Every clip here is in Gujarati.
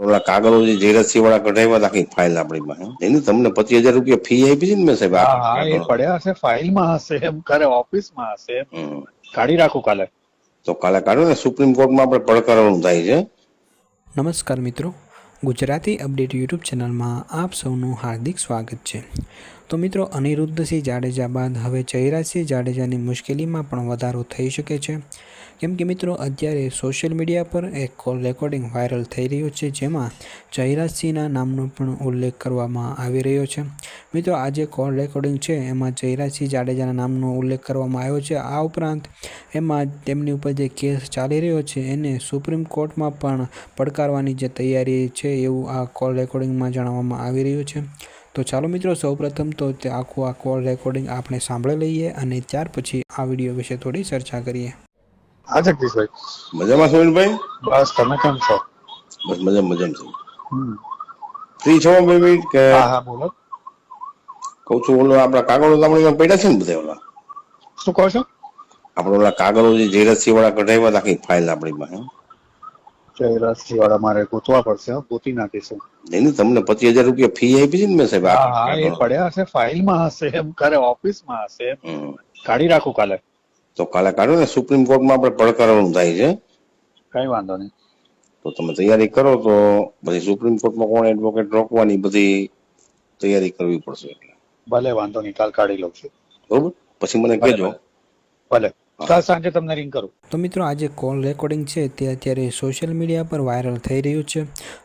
ઓલા કાગળો જે જેરસી વાળા કઢાવ્યા આખી ફાઇલ આપણી પાસે એની તમને પચીસ હજાર રૂપિયા ફી આપી છે ને મેં સાહેબ હા આ એ પડ્યા હશે ફાઇલમાં હશે એમ કરે ઓફિસમાં હશે કાઢી રાખું કાલે. તો કાલે કાઢો ને સુપ્રીમ કોર્ટમાં આપણે પડકારવાનું થાય છે. નમસ્કાર મિત્રો ગુજરાતી અપડેટ યુટ્યુબ ચેનલમાં આપ સૌનું હાર્દિક સ્વાગત છે. તો મિત્રો અનિરુદ્ધસિંહ જાડેજા બાદ હવે જયરાજસિંહ જાડેજાની મુશ્કેલીમાં પણ વધારો થઈ શકે છે. કેમ કે મિત્રો, અત્યારે સોશિયલ મીડિયા પર એક કોલ રેકોર્ડિંગ વાયરલ થઈ રહ્યું છે, જેમાં જયરાજસિંહના નામનો પણ ઉલ્લેખ કરવામાં આવી રહ્યો છે. મિત્રો, આ જે કોલ રેકોર્ડિંગ છે, એમાં જયરાજસિંહ જાડેજાના નામનો ઉલ્લેખ કરવામાં આવ્યો છે. આ ઉપરાંત એમાં તેમની ઉપર જે કેસ ચાલી રહ્યો છે, એને સુપ્રીમ કોર્ટમાં પણ પડકારવાની જે તૈયારી છે, એવું આ કોલ રેકોર્ડિંગમાં જણાવવામાં આવી રહ્યું છે. તો ચાલો મિત્રો, સૌપ્રથમ તો તે આખું આ કોલ રેકોર્ડિંગ આપણે સાંભળી લઈએ અને ત્યાર પછી આ વીડિયો વિશે થોડી ચર્ચા કરીએ. હા જગદીશભાઈ. મજામાં સુનિલભાઈ બસ તમે કેમ છો? બસ મજા મજામાં છે. ફ્રી છો બે મિનિટ કે? હા હા બોલો. કહું છું ઓલો આપણા કાગળો તો પડ્યા છે ને બધા ઓલા? શું કહો છો? આપણે ઓલા કાગળો જે જેરસી વાળા કઢાવ્યા હતા ફાઇલ આપણી પાસે જયરાજસિંહ વાળા મારે ગોતવા પડશે ગોતી નાખીશું. એની તમને પચીસ હજાર રૂપિયા ફી આપી છે ને મેં સાહેબ હા એ. પડ્યા હશે ફાઇલમાં હશે એમ કરે ઓફિસમાં હશે કાઢી રાખું કાલે. તો કાલે કાઢો ને સુપ્રીમ કોર્ટમાં આપણે પડકારવાનું થાય છે. કઈ વાંધો નહીં. તો તમે તૈયારી કરો તો પછી સુપ્રીમ કોર્ટમાં કોણ એડવોકેટ રોકવાની બધી તૈયારી કરવી પડશે એટલે. ભલે વાંધો નહીં કાલ કાઢી લઉં છું. બરોબર? પછી મને કહેજો. ભલે. કાલ સાંજે તમને રિંગ કરું. તો મિત્રો આ જે કોલ રેકોર્ડિંગ છે તે અત્યારે સોશિયલ મીડિયા પર વાયરલ થઈ રહ્યું છે.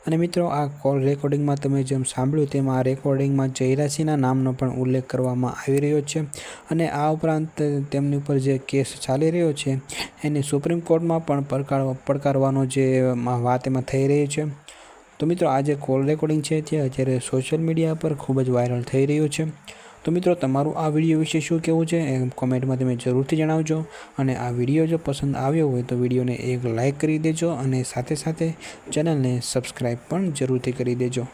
અને મિત્રો આ કોલ રેકોર્ડિંગમાં તમે જેમ સાંભળ્યું તેમ આ રેકોર્ડિંગમાં જયરાસિંહના નામનો પણ ઉલ્લેખ કરવામાં આવી રહ્યો છે. અને આ ઉપરાંત તેમની ઉપર જે કેસ ચાલી રહ્યો છે એને સુપ્રીમ કોર્ટમાં પણ પડકાર પડકારવાનો જે વાત એમાં થઈ રહી છે. તો મિત્રો આ જે કોલ રેકોર્ડિંગ છે તે અત્યારે સોશિયલ મીડિયા પર ખૂબ જ વાયરલ થઈ રહ્યું છે. તો મિત્રો, તમારું આ વીડિયો વિશે શું કહેવું છે એ કોમેન્ટમાં તમે જરૂરથી જણાવજો. અને આ વીડિયો જો પસંદ આવ્યો હોય તો વિડીયોને એક લાઇક કરી દેજો અને સાથે સાથે ચેનલને સબસ્ક્રાઈબ પણ જરૂરથી કરી દેજો.